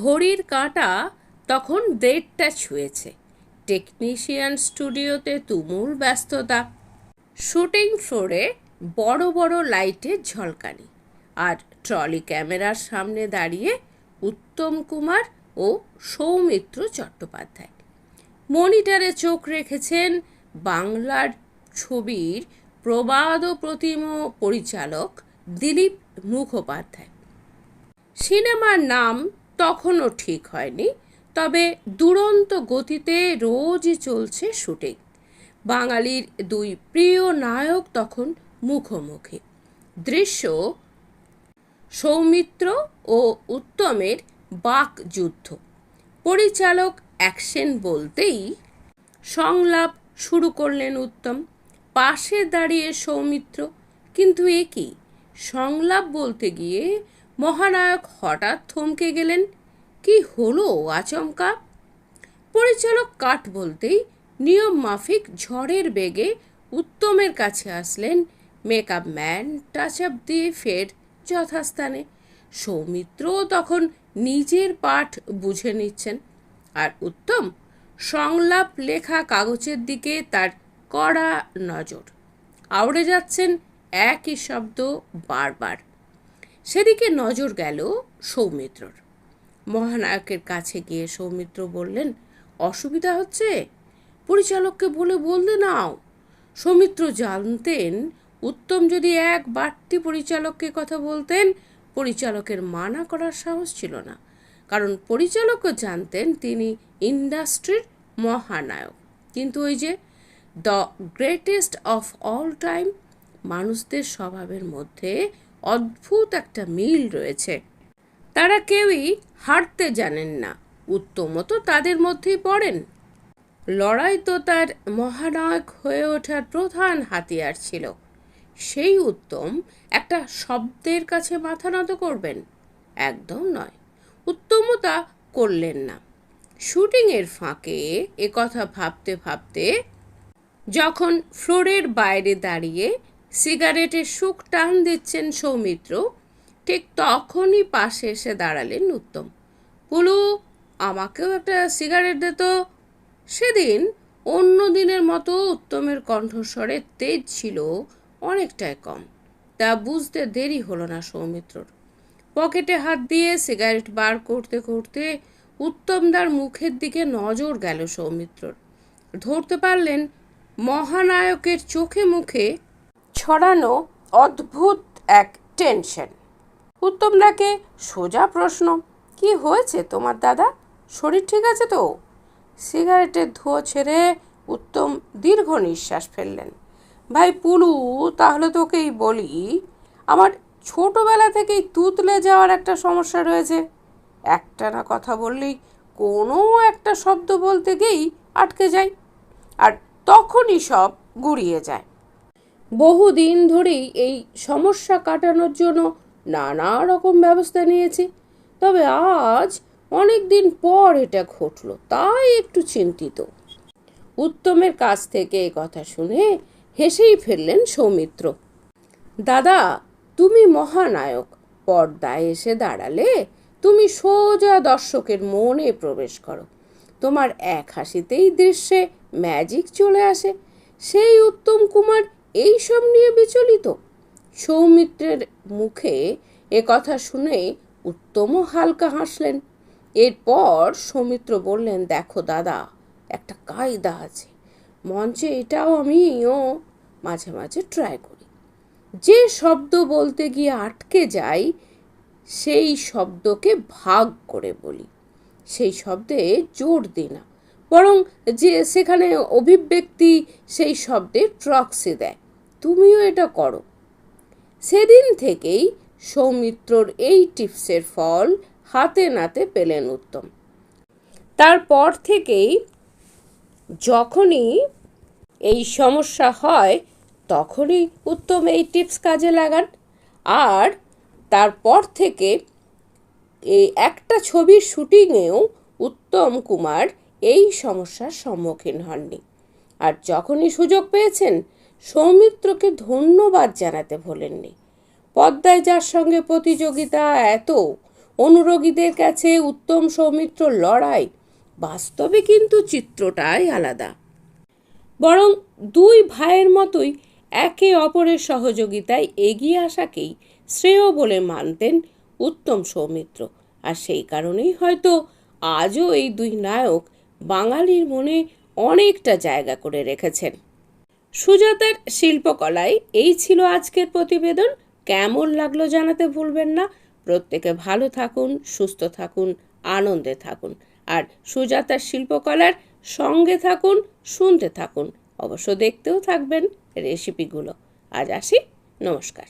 ঘড়ির কাঁটা তখন দেড়টা ছুঁয়েছে। টেকনিশিয়ান স্টুডিওতে তুমুল ব্যস্ততা। শুটিং ফ্লোরে বড় বড় লাইটের ঝলকানি আর ট্রলি ক্যামেরার সামনে দাঁড়িয়ে উত্তম কুমার ও সৌমিত্র চট্টোপাধ্যায়। মনিটরে চোখ রেখেছেন বাংলার ছবির প্রবাদ প্রতিম পরিচালক দিলীপ মুখোপাধ্যায়। সিনেমার নাম তখনও ঠিক হয়নি। তবে দুরন্ত গতিতে রোজই চলছে শুটিং। বাঙালির দুই প্রিয় নায়ক তখন মুখোমুখি। দৃশ্য, সৌমিত্র ও উত্তমের বাক যুদ্ধ। পরিচালক অ্যাকশন বলতেই সংলাপ শুরু করলেন উত্তম। পাশে দাঁড়িয়ে সৌমিত্র, কিন্তু এ কি? সংলাপ বলতে গিয়ে মহানায়ক হঠাৎ থমকে গেলেন। কি হলো আচমকা? পরিচালক কাট বলতেই নিয়ম মাফিক ঝড়ের বেগে উত্তমের কাছে আসলেন মেকআপ ম্যান টাচ আপ দিয়ে ফের যথাস্থানে। সৌমিত্র তখন নিজের পাঠ বুঝে নিচ্ছেন। আর উত্তম সংলাপ লেখা কাগজের দিকে তার কড়া নজর। আউড়ে যাচ্ছেন একই শব্দ বারবার। সেদিকে নজর গেল সৌমিত্রর। মহানায়কের কাছে গিয়ে সৌমিত্র বললেন, অসুবিধা হচ্ছে? পরিচালককে বলে বলতে নাও। সৌমিত্র জানতেন, উত্তম যদি এক বাড়তি পরিচালককে কথা বলতেন, পরিচালকের মানা করার সাহস ছিল না। কারণ পরিচালকও জানতেন তিনি ইন্ডাস্ট্রির মহানায়ক। কিন্তু ওই যে the greatest of all time মানুষদের স্বভাবের মধ্যে অদ্ভুত একটা মিল রয়েছে। তারা কেউই হারতে জানেন না, উত্তমও তো তাদের মধ্যেই পড়েন। লড়াই তো তার মহানায়ক হয়ে ওঠার প্রধান হাতিয়ার ছিল। সেই উত্তম একটা শব্দের কাছে মাথা নত করবেন, একদম নয়, উত্তমও তা করলেন না। শুটিংয়ের ফাঁকে কথা ভাবতে ভাবতে যখন ফ্লোরের বাইরে দাঁড়িয়ে সিগারেটের সুখ টান দিচ্ছেন সৌমিত্র। ঠিক তখনই পাশে এসে দাঁড়ালেন উত্তম। পুলু, আমাকেও একটা সিগারেট দে তো। সেদিন অন্য দিনের মতো উত্তমের কণ্ঠস্বরে তেজ ছিল অনেকটাই কম। তা বুঝতে দেরি হলো না সৌমিত্রর। পকেটে হাত দিয়ে সিগারেট বার করতে করতে উত্তমদার মুখের দিকে নজর গেল সৌমিত্রর। ধরতে পারলেন, মহানায়কের চোখে মুখে ছড়ানো অদ্ভুত এক টেনশন। উত্তমদাকে সোজা প্রশ্ন, কি হয়েছে তোমার দাদা? শরীর ঠিক আছে তো? সিগারেটের ধোঁয়া ছেড়ে উত্তম দীর্ঘ নিঃশ্বাস ফেললেন। ভাই পুলু, তাহলে তোকেই বলি, আমার ছোটবেলা থেকেই তুতলে যাওয়ার একটা সমস্যা রয়েছে। একটা না কথা বললেই কোনো একটা শব্দ বলতে গিয়েই আটকে যায়, আর তখনই সব গুড়িয়ে যায়। বহুদিন ধরেই এই সমস্যা কাটানোর জন্য নানা রকম ব্যবস্থা নিয়েছি। তবে আজ অনেক দিন পর এটা ঘটলো, তাই একটু চিন্তিত। উত্তমের কাছ থেকে এই কথা শুনে হেসেই ফেললেন সৌমিত্র। দাদা, তুমি মহানায়ক, পর্দায় এসে দাঁড়ালে তুমি সোজা দর্শকের মনে প্রবেশ করো। তোমার এক হাসিতেই দৃশ্যে ম্যাজিক চলে আসে। সেই উত্তম কুমার এই সব নিয়ে বিচলিত। সৌমিত্রের মুখে এ কথা শুনে উত্তমও হালকা হাসলেন। এরপর সৌমিত্র বললেন, দেখো দাদা, একটা কায়দা আছে। মঞ্চে এটাও আমিও মাঝে মাঝে ট্রাই করি। যে শব্দ বলতে গিয়ে আটকে যাই, সেই শব্দকে ভাগ করে বলি। সেই শব্দে জোর দিই না। বরং যে সেখানে অভিব্যক্তি সেই শব্দে ট্রক্সি দেয়। তুমিও এটা করো। সেদিন থেকেই সৌমিত্রর এই টিপসের ফল হাতে নাতে পেলেন উত্তম। তারপর থেকেই যখনই এই সমস্যা হয়, তখনই উত্তম এই টিপস কাজে লাগান। আর তারপর থেকে এই একটা ছবির শুটিংয়েও উত্তম কুমার এই সমস্যার সম্মুখীন হননি। আর যখনই সুযোগ পেয়েছেন, সৌমিত্রকে ধন্যবাদ জানাতে ভোলেননি। পদ্মায় যার সঙ্গে প্রতিযোগিতা, এত অনুরোগীদের কাছে উত্তম সৌমিত্র লড়াই, বাস্তবে কিন্তু চিত্রটাই আলাদা। বরং দুই ভাইয়ের মতোই একে অপরের সহযোগিতায় এগিয়ে আসাকেই শ্রেয় বলে মানতেন উত্তম সৌমিত্র। আর সেই কারণেই হয়তো আজও এই দুই নায়ক বাঙালির মনে অনেকটা জায়গা করে রেখেছেন। সুজাতার শিল্পকলায় এই ছিল আজকের প্রতিবেদন। কেমন লাগল জানাতে ভুলবেন না। প্রত্যেকে ভালো থাকুন, সুস্থ থাকুন, আনন্দে থাকুন। আর সুজাতার শিল্পকলার সঙ্গে থাকুন, শুনতে থাকুন। অবশ্য দেখতেও থাকবেন রেসিপিগুলো। আজ আসি, নমস্কার।